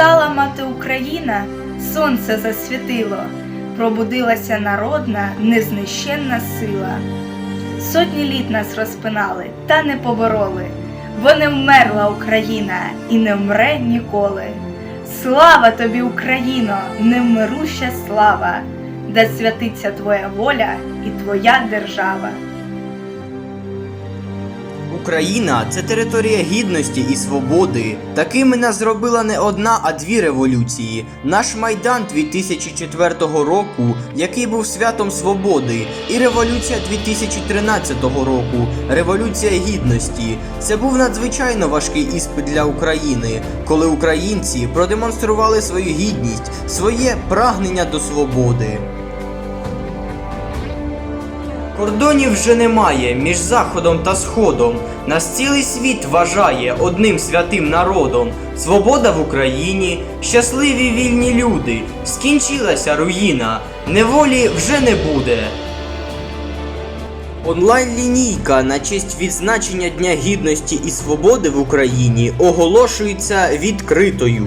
Встала мати Україна, сонце засвітило, пробудилася народна, незнищенна сила. Сотні літ нас розпинали, та не побороли, бо не вмерла Україна і не вмре ніколи. Слава тобі, Україно, невмируща слава, да святиться твоя воля і твоя держава. Україна це територія гідності і свободи. Такими нас зробила не одна, а дві революції. Наш майдан 2004 року, який був святом свободи, і революція 2013 року, революція гідності. Це був надзвичайно важкий іспит для України, коли українці продемонстрували свою гідність, своє прагнення до свободи. Кордонів вже немає між заходом та сходом. Нас цілий світ вважає одним святим народом. Свобода в Україні, щасливі вільні люди. Скінчилася руїна, неволі вже не буде. Онлайн-лінійка на честь відзначення Дня Гідності і Свободи в Україні оголошується відкритою.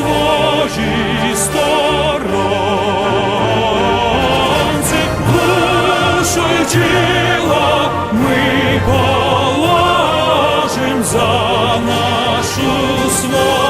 своїй сторонці, душу ми положим за нашу свободу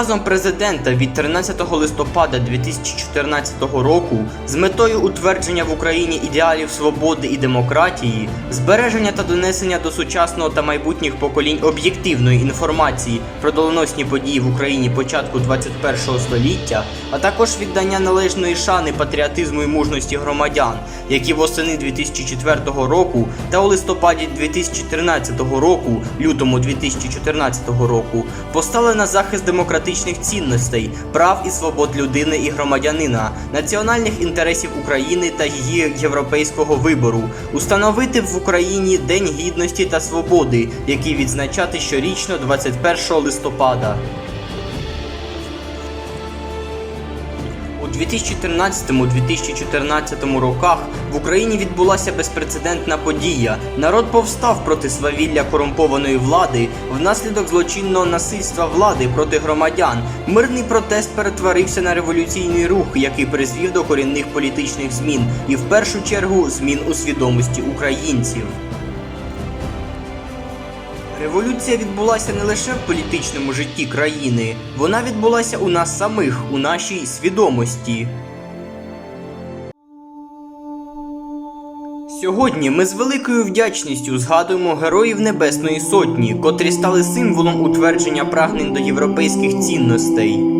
Указом президента від 13 листопада 2014 року з метою утвердження в Україні ідеалів свободи і демократії, збереження та донесення до сучасного та майбутніх поколінь об'єктивної інформації про доленосні події в Україні початку 21 століття, а також віддання належної шани патріотизму і мужності громадян, які восени 2004 року та у листопаді 2013 року, лютому 2014 року постали на захист демократичних цінностей, прав і свобод людини і громадянина, національних інтересів України та її європейського вибору, установити в Україні День гідності та свободи, який відзначати щорічно 21 листопада. 2013-2014 роках в Україні відбулася безпрецедентна подія. Народ повстав проти свавілля корумпованої влади внаслідок злочинного насильства влади проти громадян. Мирний протест перетворився на революційний рух, який призвів до корінних політичних змін і в першу чергу змін у свідомості українців. Революція відбулася не лише в політичному житті країни, вона відбулася у нас самих, у нашій свідомості. Сьогодні ми з великою вдячністю згадуємо героїв Небесної Сотні, котрі стали символом утвердження прагнень до європейських цінностей.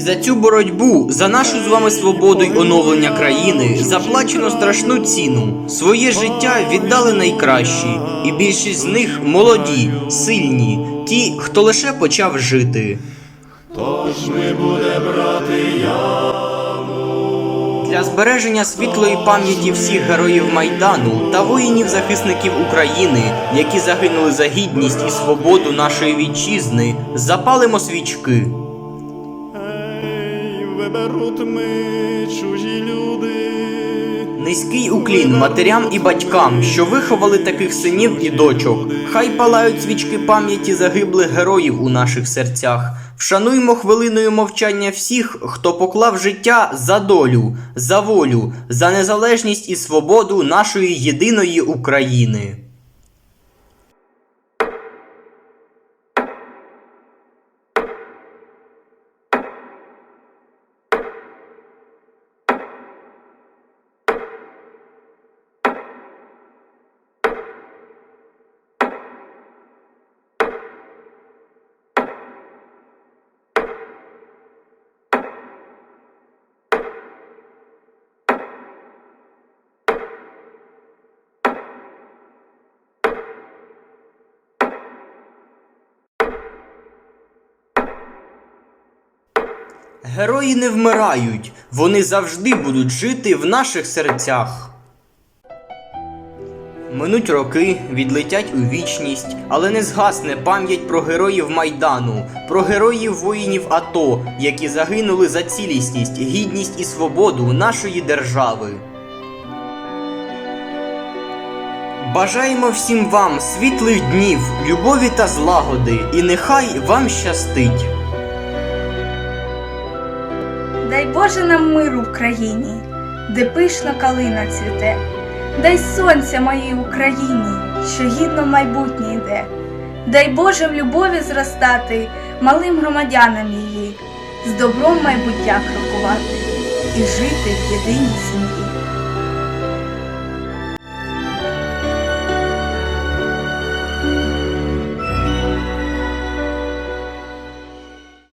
І за цю боротьбу, за нашу з вами свободу й оновлення країни, заплачено страшну ціну. Своє життя віддали найкращі, і більшість з них молоді, сильні, ті, хто лише почав жити. Тож ми буде брати Для збереження світлої пам'яті всіх героїв Майдану та воїнів-захисників України, які загинули за гідність і свободу нашої вітчизни, запалимо свічки. Ей, ми чужі люди. Низький уклін матерям і батькам, що виховали таких синів і дочок. Хай палають свічки пам'яті загиблих героїв у наших серцях. Вшануймо хвилиною мовчання всіх, хто поклав життя за долю, за волю, за незалежність і свободу нашої єдиної України. Герої не вмирають, вони завжди будуть жити в наших серцях. Минуть роки, відлетять у вічність, але не згасне пам'ять про героїв Майдану, про героїв воїнів АТО, які загинули за цілісність, гідність і свободу нашої держави. Бажаємо всім вам світлих днів, любові та злагоди, і нехай вам щастить. Дай Боже нам миру в країні, де пишна калина цвіте. Дай сонця моїй Україні, що гідно майбутнє йде. Дай Боже в любові зростати малим громадянам її, з добром майбуття крокувати і жити в єдиній сім'ї.